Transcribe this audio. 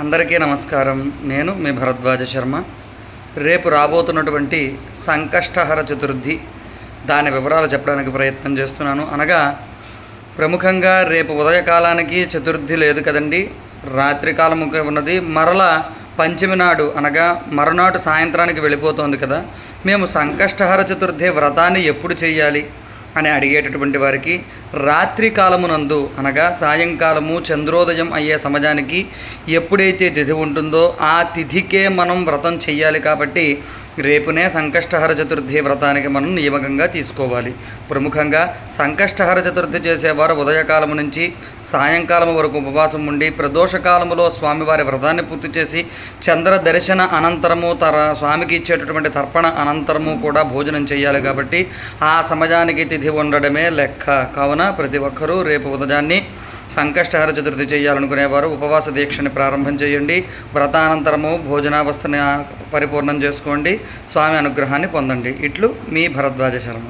అందరికీ నమస్కారం. నేను మీ భరద్వాజ శర్మ. రేపు రాబోతున్నటువంటి సంకష్టహర చతుర్థి దాని వివరాలు చెప్పడానికి ప్రయత్నం చేస్తున్నాను. అనగా ప్రముఖంగా రేపు ఉదయకాలానికి చతుర్థి లేదు కదండి. రాత్రికాలముగా ఉన్నది. మరల పంచమి నాడు అనగా మరునాడు సాయంత్రానికి వెళ్ళిపోతోంది కదా. మేము సంకష్టహర చతుర్థి వ్రతాన్ని ఎప్పుడు చేయాలి? అని అడిగేటటువంటి వారికి రాత్రి కాలమునందు అనగా సాయంకాలము చంద్రోదయం అయ్యే సమయానికి ఎప్పుడైతే తిథి ఉంటుందో ఆ తిథికే మనం వ్రతం చెయ్యాలి కాబట్టి రేపునే సంకష్టహర చతుర్థి వ్రతానికి మనం నియమకంగా తీసుకోవాలి. ప్రముఖంగా సంకష్టహర చతుర్థి చేసేవారు ఉదయకాలము నుంచి సాయంకాలం వరకు ఉపవాసం ఉండి ప్రదోషకాలములో స్వామివారి వ్రతాన్ని పూర్తి చేసి చంద్ర దర్శన అనంతరము తర స్వామికి ఇచ్చేటటువంటి తర్పణ అనంతరము కూడా భోజనం చేయాలి కాబట్టి ఆ సమయానికి తిథి ఉండడమే లెక్క. కావున ప్రతి ఒక్కరూ రేపు ఉదయాన్ని సంకష్టహర చతుర్థి చేయాలనుకునేవారు ఉపవాస దీక్షని ప్రారంభం చేయండి. వ్రతానంతరము భోజనావస్థని పరిపూర్ణం చేసుకోండి. స్వామి అనుగ్రహాన్ని పొందండి. ఇట్లు మీ భరద్వాజ శర్మ.